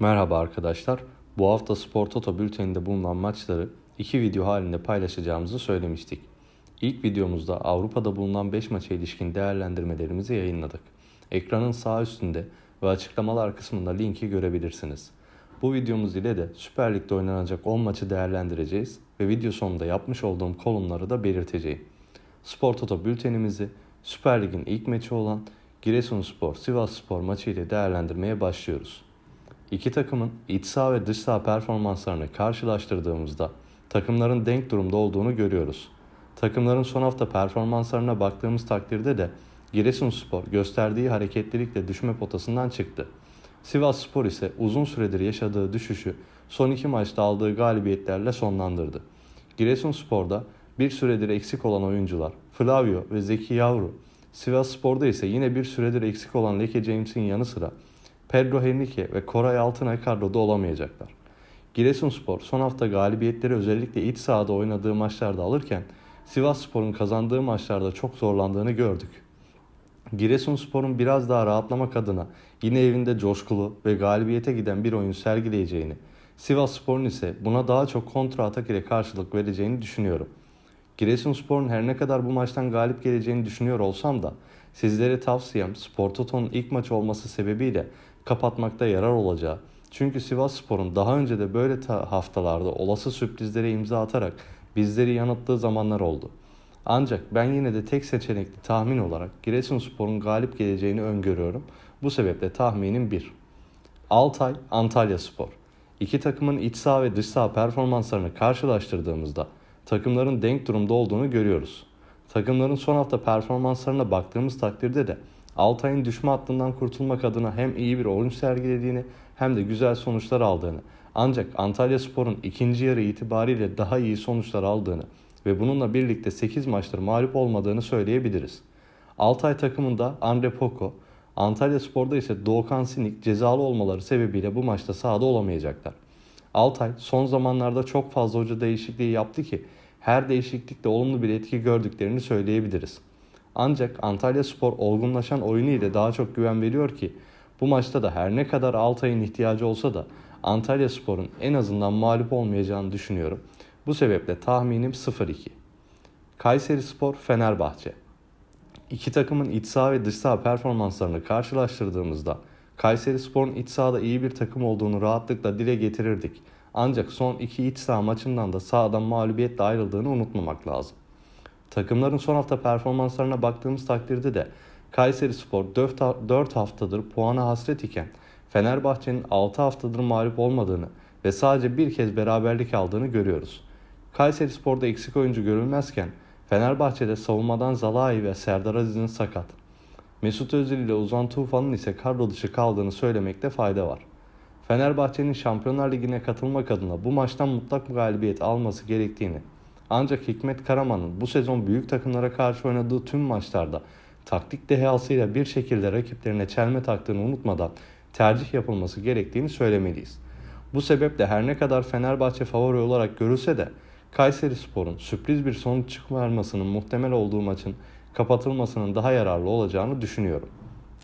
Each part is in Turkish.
Merhaba arkadaşlar. Bu hafta Spor Toto bülteninde bulunan maçları iki video halinde paylaşacağımızı söylemiştik. İlk videomuzda Avrupa'da bulunan 5 maça ilişkin değerlendirmelerimizi yayınladık. Ekranın sağ üstünde ve açıklamalar kısmında linki görebilirsiniz. Bu videomuz ile de Süper Lig'de oynanacak 10 maçı değerlendireceğiz ve video sonunda yapmış olduğum kolumları da belirteceğim. Spor Toto bültenimizi Süper Lig'in ilk maçı olan Giresunspor Sivas Spor maçı ile değerlendirmeye başlıyoruz. İki takımın iç saha ve dış saha performanslarını karşılaştırdığımızda takımların denk durumda olduğunu görüyoruz. Takımların son hafta performanslarına baktığımız takdirde de Giresunspor gösterdiği hareketlilikle düşme potasından çıktı. Sivas Spor ise uzun süredir yaşadığı düşüşü son iki maçta aldığı galibiyetlerle sonlandırdı. Giresunspor'da bir süredir eksik olan oyuncular Flavio ve Zeki Yavru, Sivas Spor'da ise yine bir süredir eksik olan Leke James'in yanı sıra Pedro Henrique ve Koray Altınay kadroda olamayacaklar. Giresunspor son hafta galibiyetleri özellikle iç sahada oynadığı maçlarda alırken Sivas Spor'un kazandığı maçlarda çok zorlandığını gördük. Giresunspor'un biraz daha rahatlamak adına yine evinde coşkulu ve galibiyete giden bir oyun sergileyeceğini, Sivas Spor'un ise buna daha çok kontra atak ile karşılık vereceğini düşünüyorum. Giresunspor'un her ne kadar bu maçtan galip geleceğini düşünüyor olsam da sizlere tavsiyem Spor Toto'nun ilk maçı olması sebebiyle kapatmakta yarar olacağı. Çünkü Sivas Spor'un daha önce de böyle haftalarda olası sürprizlere imza atarak bizleri yanılttığı zamanlar oldu. Ancak ben yine de tek seçenekli tahmin olarak Giresunspor'un galip geleceğini öngörüyorum. Bu sebeple tahminim 1. Altay Antalya Spor. İki takımın iç saha ve dış saha performanslarını karşılaştırdığımızda takımların denk durumda olduğunu görüyoruz. Takımların son hafta performanslarına baktığımız takdirde de Altay'ın düşme hattından kurtulmak adına hem iyi bir oyun sergilediğini hem de güzel sonuçlar aldığını ancak Antalya Spor'un ikinci yarı itibariyle daha iyi sonuçlar aldığını ve bununla birlikte 8 maçtır mağlup olmadığını söyleyebiliriz. Altay takımında Andre Poko, Antalya Spor'da ise Doğukan Sinik cezalı olmaları sebebiyle bu maçta sahada olamayacaklar. Altay son zamanlarda çok fazla hoca değişikliği yaptı ki her değişiklikte olumlu bir etki gördüklerini söyleyebiliriz. Ancak Antalya Spor olgunlaşan oyunu ile daha çok güven veriyor ki bu maçta da her ne kadar Altay'ın ihtiyacı olsa da Antalya Spor'un en azından mağlup olmayacağını düşünüyorum. Bu sebeple tahminim 0-2. Kayseri Spor Fenerbahçe. İki takımın iç saha ve dış saha performanslarını karşılaştırdığımızda Kayseri Spor'un iç sahada iyi bir takım olduğunu rahatlıkla dile getirirdik. Ancak son iki iç saha maçından da sahadan mağlubiyetle ayrıldığını unutmamak lazım. Takımların son hafta performanslarına baktığımız takdirde de Kayseri Spor 4 haftadır puana hasret iken Fenerbahçe'nin 6 haftadır mağlup olmadığını ve sadece bir kez beraberlik aldığını görüyoruz. Kayseri Spor'da eksik oyuncu görülmezken Fenerbahçe'de savunmadan Zalai ve Serdar Aziz'in sakat. Mesut Özil ile Ozan Tufan'ın ise kadro dışı kaldığını söylemekte fayda var. Fenerbahçe'nin Şampiyonlar Ligi'ne katılmak adına bu maçtan mutlak galibiyet alması gerektiğini ancak Hikmet Karaman'ın bu sezon büyük takımlara karşı oynadığı tüm maçlarda taktik dehasıyla bir şekilde rakiplerine çelme taktığını unutmadan tercih yapılması gerektiğini söylemeliyiz. Bu sebeple her ne kadar Fenerbahçe favori olarak görülse de Kayseri Spor'un sürpriz bir sonuç çıkarmasının muhtemel olduğu maçın kapatılmasının daha yararlı olacağını düşünüyorum.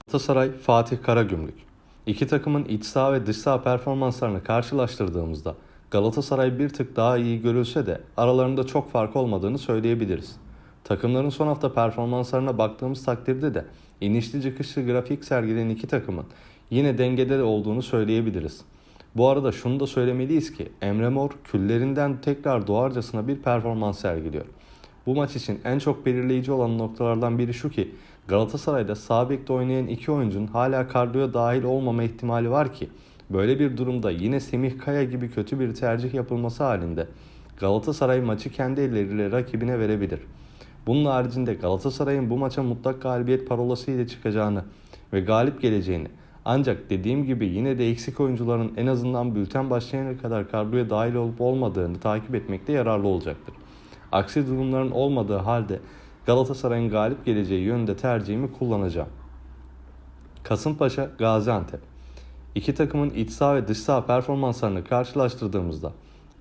Galatasaray Fatih Karagümrük İki takımın iç saha ve dış saha performanslarını karşılaştırdığımızda Galatasaray bir tık daha iyi görülse de aralarında çok fark olmadığını söyleyebiliriz. Takımların son hafta performanslarına baktığımız takdirde de inişli çıkışlı grafik sergileyen iki takımın yine dengede de olduğunu söyleyebiliriz. Bu arada şunu da söylemeliyiz ki Emre Mor küllerinden tekrar doğarcasına bir performans sergiliyor. Bu maç için en çok belirleyici olan noktalardan biri şu ki Galatasaray'da sağ bekte oynayan iki oyuncunun hala kadroya dahil olmama ihtimali var ki Böyle bir durumda yine Semih Kaya gibi kötü bir tercih yapılması halinde Galatasaray maçı kendi elleriyle rakibine verebilir. Bunun haricinde Galatasaray'ın bu maça mutlak galibiyet parolası ile çıkacağını ve galip geleceğini ancak dediğim gibi yine de eksik oyuncuların en azından bülten başlayana kadar kadroya dahil olup olmadığını takip etmekte yararlı olacaktır. Aksi durumların olmadığı halde Galatasaray'ın galip geleceği yönde tercihimi kullanacağım. Kasımpaşa Gaziantep İki takımın iç saha ve dış saha performanslarını karşılaştırdığımızda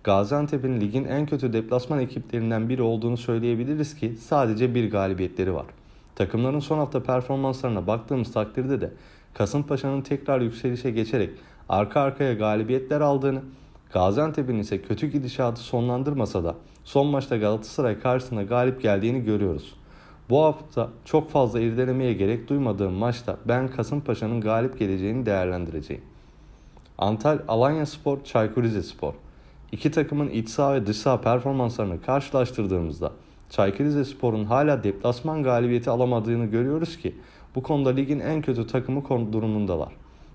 Gaziantep'in ligin en kötü deplasman ekiplerinden biri olduğunu söyleyebiliriz ki sadece bir galibiyetleri var. Takımların son hafta performanslarına baktığımız takdirde de Kasımpaşa'nın tekrar yükselişe geçerek arka arkaya galibiyetler aldığını, Gaziantep'in ise kötü gidişatı sonlandırmasa da son maçta Galatasaray karşısında galip geldiğini görüyoruz. Bu hafta çok fazla irdelemeye gerek duymadığım maçta ben Kasımpaşa'nın galip geleceğini değerlendireceğim. Antal Alanya Spor, Çaykur Rizespor. İki takımın iç saha ve dış saha performanslarını karşılaştırdığımızda Çaykur Rizespor'un hala deplasman galibiyeti alamadığını görüyoruz ki bu konuda ligin en kötü takımı durumundalar.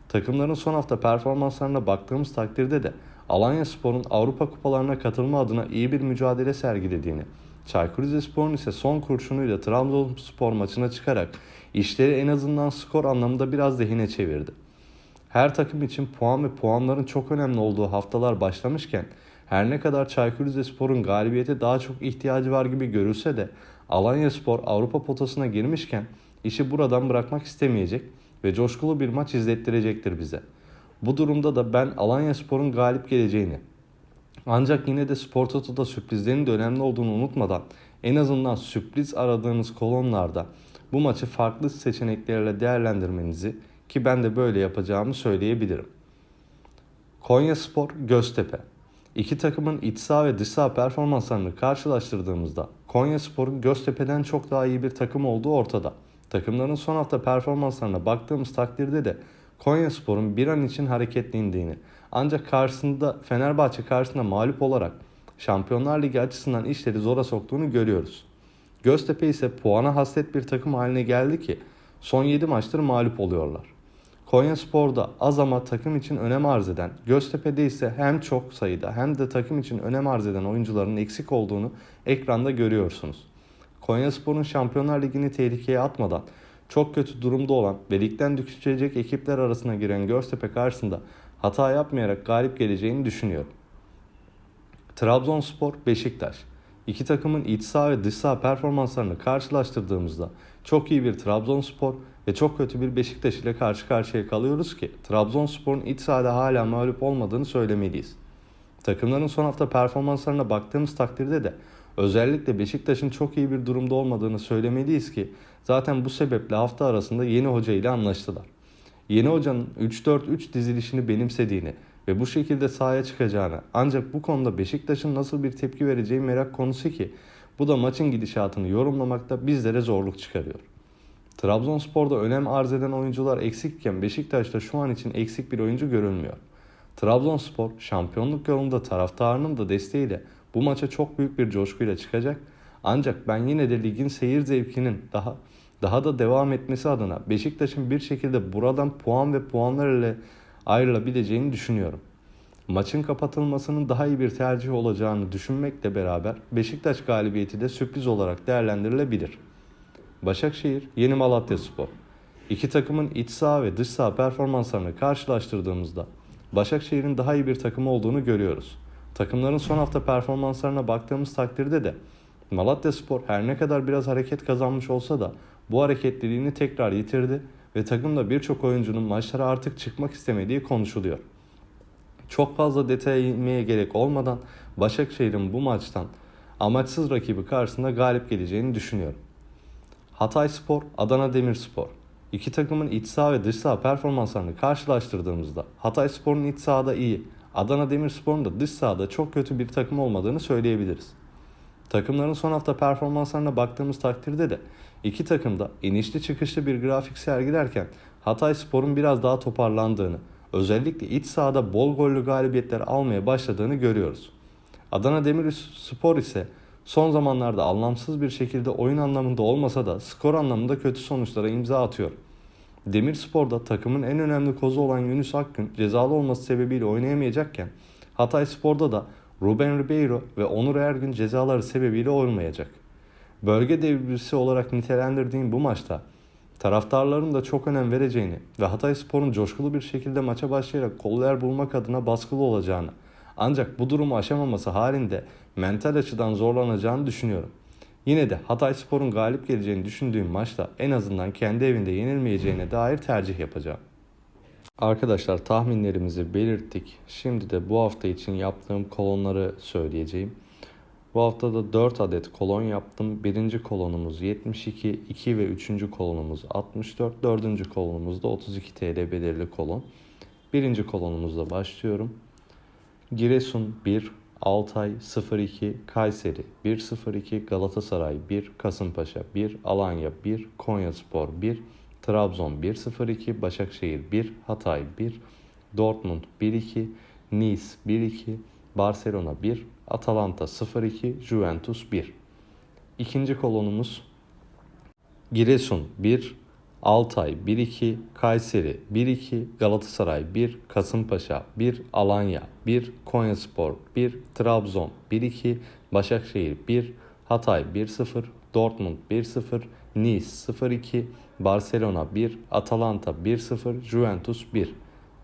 Takımların son hafta performanslarına baktığımız takdirde de Alanya Spor'un Avrupa kupalarına katılma adına iyi bir mücadele sergilediğini, Çaykur Rizespor'un ise son kurşunuyla Trabzonspor maçına çıkarak işleri en azından skor anlamında biraz lehine çevirdi. Her takım için puan ve puanların çok önemli olduğu haftalar başlamışken her ne kadar Çaykur Rizespor'un galibiyete daha çok ihtiyacı var gibi görülse de Alanya Spor Avrupa potasına girmişken işi buradan bırakmak istemeyecek ve coşkulu bir maç izlettirecektir bize. Bu durumda da ben Alanya Spor'un galip geleceğini ancak yine de Spor Toto'da sürprizlerin de önemli olduğunu unutmadan en azından sürpriz aradığınız kolonlarda bu maçı farklı seçeneklerle değerlendirmenizi ki ben de böyle yapacağımı söyleyebilirim. Konya Spor, Göztepe. İki takımın iç saha ve dış saha performanslarını karşılaştırdığımızda Konya Spor'un Göztepe'den çok daha iyi bir takım olduğu ortada. Takımların son hafta performanslarına baktığımız takdirde de Konya Spor'un bir an için hareketlendiğini ancak karşısında Fenerbahçe karşısında mağlup olarak Şampiyonlar Ligi açısından işleri zora soktuğunu görüyoruz. Göztepe ise puana hasret bir takım haline geldi ki son 7 maçtır mağlup oluyorlar. Konya Spor'da az ama takım için önem arz eden, Göztepe'de ise hem çok sayıda hem de takım için önem arz eden oyuncuların eksik olduğunu ekranda görüyorsunuz. Konya Spor'un Şampiyonlar Ligi'ni tehlikeye atmadan çok kötü durumda olan ve ligden düşecek ekipler arasına giren Göztepe karşısında hata yapmayarak galip geleceğini düşünüyorum. Trabzonspor, Beşiktaş. İki takımın iç saha ve dış saha performanslarını karşılaştırdığımızda çok iyi bir Trabzonspor ve çok kötü bir Beşiktaş ile karşı karşıya kalıyoruz ki Trabzonspor'un iç sahada hala mağlup olmadığını söylemeliyiz. Takımların son hafta performanslarına baktığımız takdirde de özellikle Beşiktaş'ın çok iyi bir durumda olmadığını söylemeliyiz ki zaten bu sebeple hafta arasında yeni hoca ile anlaştılar. Yeni hocanın 3-4-3 dizilişini benimsediğini ve bu şekilde sahaya çıkacağını ancak bu konuda Beşiktaş'ın nasıl bir tepki vereceği merak konusu ki bu da maçın gidişatını yorumlamakta bizlere zorluk çıkarıyor. Trabzonspor'da önem arz eden oyuncular eksikken Beşiktaş'ta şu an için eksik bir oyuncu görülmüyor. Trabzonspor şampiyonluk yolunda taraftarının da desteğiyle bu maça çok büyük bir coşkuyla çıkacak. Ancak ben yine de ligin seyir zevkinin daha daha da devam etmesi adına Beşiktaş'ın bir şekilde buradan puan ve puanlar ile ayrılabileceğini düşünüyorum. Maçın kapatılmasının daha iyi bir tercih olacağını düşünmekle beraber Beşiktaş galibiyeti de sürpriz olarak değerlendirilebilir. Başakşehir, Yeni Malatya Spor. İki takımın iç saha ve dış saha performanslarını karşılaştırdığımızda Başakşehir'in daha iyi bir takım olduğunu görüyoruz. Takımların son hafta performanslarına baktığımız takdirde de Malatya Spor her ne kadar biraz hareket kazanmış olsa da bu hareketliliğini tekrar yitirdi ve takımda birçok oyuncunun maçlara artık çıkmak istemediği konuşuluyor. Çok fazla detaya inmeye gerek olmadan Başakşehir'in bu maçtan amaçsız rakibi karşısında galip geleceğini düşünüyorum. Hatay Spor, Adana Demirspor. İki takımın iç saha ve dış saha performanslarını karşılaştırdığımızda Hatay Spor'un iç sahada iyi, Adana Demirspor'un da dış sahada çok kötü bir takım olmadığını söyleyebiliriz. Takımların son hafta performanslarına baktığımız takdirde de iki takım da inişli çıkışlı bir grafik sergilerken Hatay Spor'un biraz daha toparlandığını, özellikle iç sahada bol gollü galibiyetler almaya başladığını görüyoruz. Adana Demirspor ise son zamanlarda anlamsız bir şekilde oyun anlamında olmasa da skor anlamında kötü sonuçlara imza atıyor. Demirspor'da takımın en önemli kozu olan Yunus Akgün cezalı olması sebebiyle oynayamayacakken Hatay Spor'da da Ruben Ribeiro ve Onur Ergün cezaları sebebiyle olmayacak. Bölge devrisi olarak nitelendirdiğim bu maçta taraftarların da çok önem vereceğini ve Hatay Spor'un coşkulu bir şekilde maça başlayarak koller bulmak adına baskılı olacağını ancak bu durumu aşamaması halinde mental açıdan zorlanacağını düşünüyorum. Yine de Hatay Spor'un galip geleceğini düşündüğüm maçta en azından kendi evinde yenilmeyeceğine dair tercih yapacağım. Arkadaşlar tahminlerimizi belirttik. Şimdi de bu hafta için yaptığım kolonları söyleyeceğim. Bu hafta da 4 adet kolon yaptım. Birinci kolonumuz 72, 2 ve 3. kolonumuz 64, 4. kolonumuz da 32 TL belirli kolon. Birinci kolonumuzla başlıyorum. Giresun 1, Altay 02, Kayseri 102, Galatasaray 1, Kasımpaşa 1, Alanya 1, Konyaspor 1, Trabzon 102, Başakşehir 1, Hatay 1, Dortmund 1-2, Nice 1-2, Barcelona 1, Atalanta 0-2, Juventus 1. İkinci kolonumuz Giresun 1, Altay 1-2, Kayseri 1-2, Galatasaray 1, Kasımpaşa 1, Alanya 1, Konyaspor 1, Trabzon 1-2, Başakşehir 1, Hatay 1-0, Dortmund 1-0, Nice 0-2, Barcelona 1, Atalanta 1-0, Juventus 1.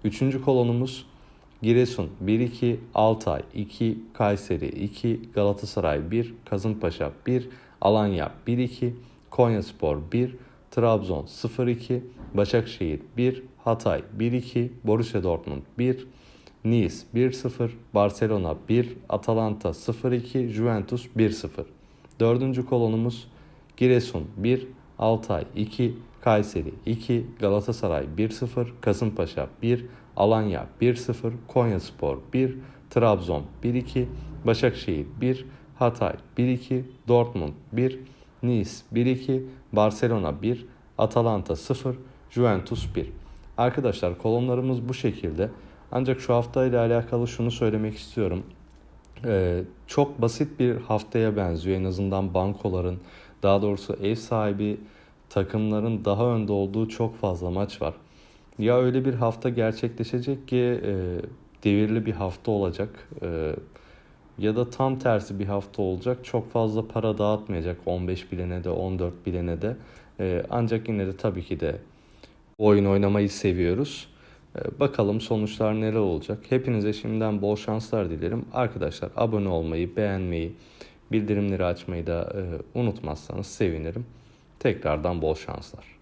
Üçüncü kolonumuz Giresun 1-2, Altay 2, Kayseri 2, Galatasaray 1, Kasımpaşa 1, Alanya 1-2, Konyaspor 1, Trabzon 0-2, Başakşehir 1, Hatay 1-2, Borussia Dortmund 1, Nice 1-0, Barcelona 1, Atalanta 0-2, Juventus 1-0. Dördüncü kolonumuz Giresun 1, Altay 2, Kayseri 2, Galatasaray 1-0, Kasımpaşa 1, Alanya 1-0, Konyaspor 1, Trabzon 1-2, Başakşehir 1, Hatay 1-2, Dortmund 1, Nice 1-2, Barcelona 1, Atalanta 0, Juventus 1. Arkadaşlar kolonlarımız bu şekilde. Ancak şu hafta ile alakalı şunu söylemek istiyorum. Ee, çok basit bir haftaya benziyor. En azından bankoların, daha doğrusu ev sahibi takımların daha önde olduğu çok fazla maç var. Ya öyle bir hafta gerçekleşecek ki e, devirli bir hafta olacak. E, ya da tam tersi bir hafta olacak. Çok fazla para dağıtmayacak 15 bilene de 14 bilene de. E, ancak yine de tabii ki de oyun oynamayı seviyoruz. E, bakalım sonuçlar neler olacak. Hepinize şimdiden bol şanslar dilerim. Arkadaşlar abone olmayı, beğenmeyi, bildirimleri açmayı da e, unutmazsanız sevinirim. Tekrardan bol şanslar.